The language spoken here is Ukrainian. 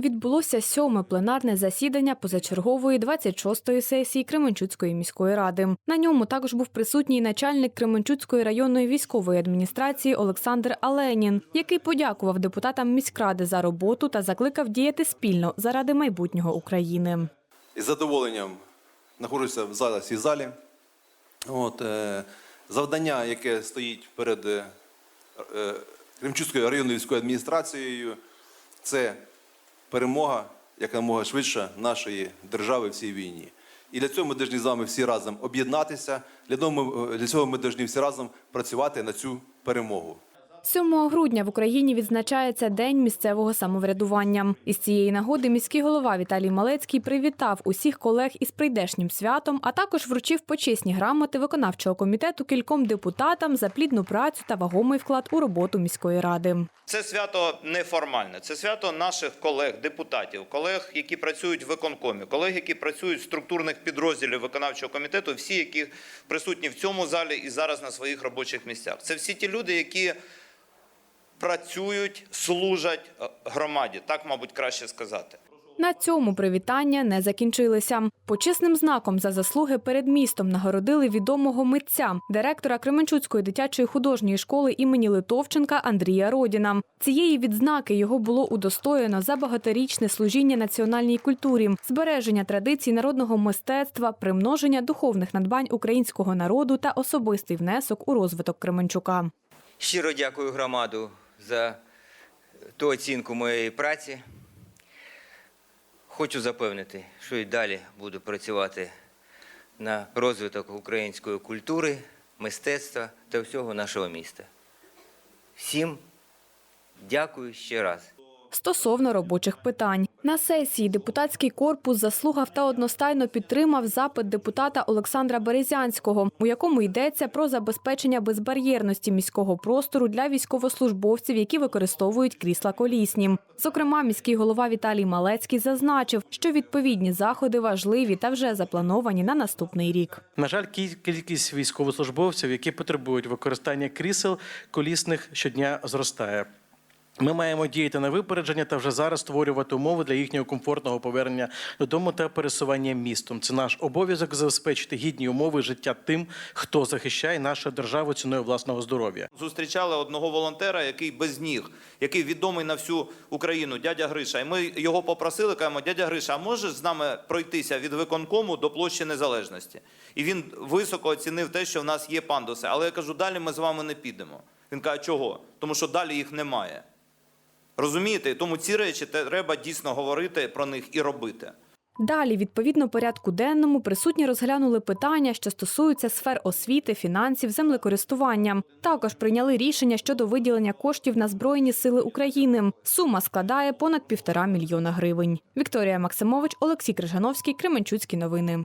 Відбулося сьоме пленарне засідання позачергової 26-ї сесії Кременчуцької міської ради. На ньому також був присутній начальник Кременчуцької районної військової адміністрації Олександр Аленін, який подякував депутатам міськради за роботу та закликав діяти спільно заради майбутнього України. із задоволенням знаходжуся в зараз цій залі. От, е, завдання, яке стоїть перед е, е, Кремчуцькою районною військовою адміністрацією, це перемога якомога швидше нашої держави в цій війні. І для цього ми повинні з вами всі разом об'єднатися. Для цього ми- для цього ми повинні всі разом працювати на цю перемогу. 7 грудня в Україні відзначається День місцевого самоврядування. Із цієї нагоди міський голова Віталій Малецький привітав усіх колег із прийдешнім святом, а також вручив почесні грамоти виконавчого комітету кільком депутатам за плідну працю та вагомий вклад у роботу міської ради. Це свято неформальне. Це свято наших колег, депутатів, колег, які працюють в виконкомі, колег, які працюють в структурних підрозділів виконавчого комітету, всі, які присутні в цьому залі і зараз на своїх робочих місцях. Це всі ті люди, які працюють, служать е, громаді. Так, мабуть, краще сказати. На цьому привітання не закінчилися. Почесним знаком за заслуги перед містом нагородили відомого митця, директора Кременчуцької дитячої художньої школи імені Литовченка Андрія Родіна. Цієї відзнаки його було удостоєно за багаторічне служіння національній культурі, збереження традицій народного мистецтва, примноження духовних надбань українського народу та особистий внесок у розвиток Кременчука. Щиро дякую громаду за ту оцінку моєї праці. Хочу запевнити, що і далі буду працювати на розвиток української культури, мистецтва та всього нашого міста. Всім дякую ще раз. Стосовно робочих питань на сесії депутатський корпус заслухав та одностайно підтримав запит депутата Олександра Березянського, у якому йдеться про забезпечення безбар'єрності міського простору для військовослужбовців, які використовують крісла колісні. Зокрема, міський голова Віталій Малецький зазначив, що відповідні заходи важливі та вже заплановані на наступний рік. На жаль, кі- кількість військовослужбовців, які потребують використання крісел колісних щодня зростає. Ми маємо діяти на випередження та вже зараз створювати умови для їхнього комфортного повернення додому та пересування містом. Це наш обов'язок забезпечити гідні умови життя тим, хто захищає нашу державу ціною власного здоров'я. Зустрічали одного волонтера, який без ніг, який відомий на всю Україну, дядя Гриша. І ми його попросили, кажемо, дядя Гриша, а можеш з нами пройтися від виконкому до площі Незалежності? І він високо оцінив те, що в нас є пандуси. Але я кажу, далі ми з вами не підемо. Він каже, чого? Тому що далі їх немає. Розумієте? Тому ці речі треба дійсно говорити про них і робити. Далі, відповідно порядку денному, присутні розглянули питання, що стосуються сфер освіти, фінансів, землекористування. Також прийняли рішення щодо виділення коштів на Збройні сили України. Сума складає понад півтора мільйона гривень. Вікторія Максимович, Олексій Крижановський, Кременчуцькі новини.